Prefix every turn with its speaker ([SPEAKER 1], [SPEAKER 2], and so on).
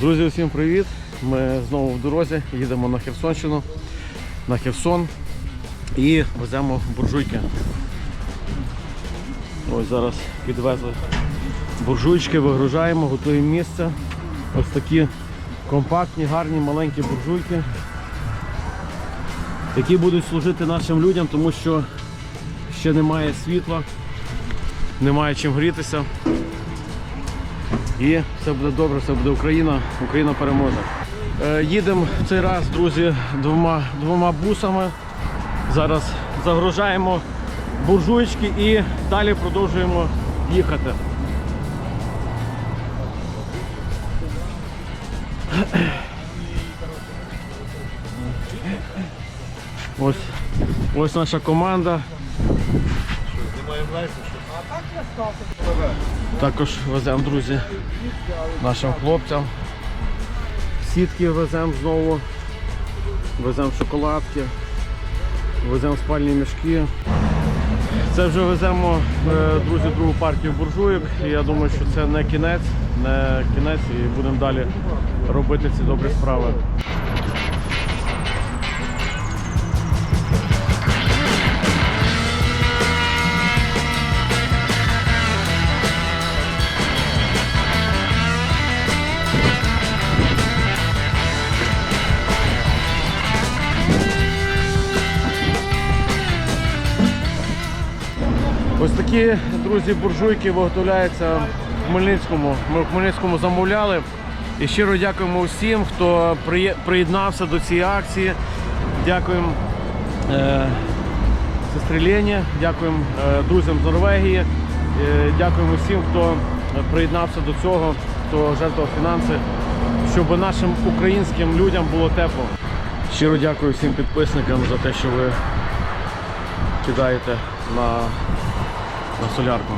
[SPEAKER 1] Друзі, усім привіт! Ми знову в дорозі, їдемо на Херсонщину, на Херсон і веземо буржуйки. Ось зараз підвезли буржуйчики, вигружаємо, готуємо місце. Ось такі компактні, гарні, маленькі буржуйки, які будуть служити нашим людям, тому що ще немає світла, немає чим грітися. І все буде добре, все буде Україна, Україна переможе. Е, їдемо в цей раз, друзі, двома, двома бусами. Зараз загружаємо буржуйчики і далі продовжуємо їхати. Ось, ось наша команда. Також веземо, друзі, нашим хлопцям. Сітки веземо знову, веземо шоколадки, веземо спальні мішки. Це вже веземо, е, друзі, другу партію буржуйок. І я думаю, що це не кінець, не кінець і будемо далі робити ці добрі справи. Ось такі, друзі, буржуйки виготовляються в Хмельницькому. Ми в Хмельницькому замовляли. І щиро дякуємо усім, хто приєднався до цієї акції. Дякуємо е, сестрі Лені, дякуємо е, друзям з Норвегії. Е, дякуємо всім, хто приєднався до цього, хто жертвував фінанси, щоб нашим українським людям було тепло. Щиро дякую всім підписникам за те, що ви кидаєте на, на солярку.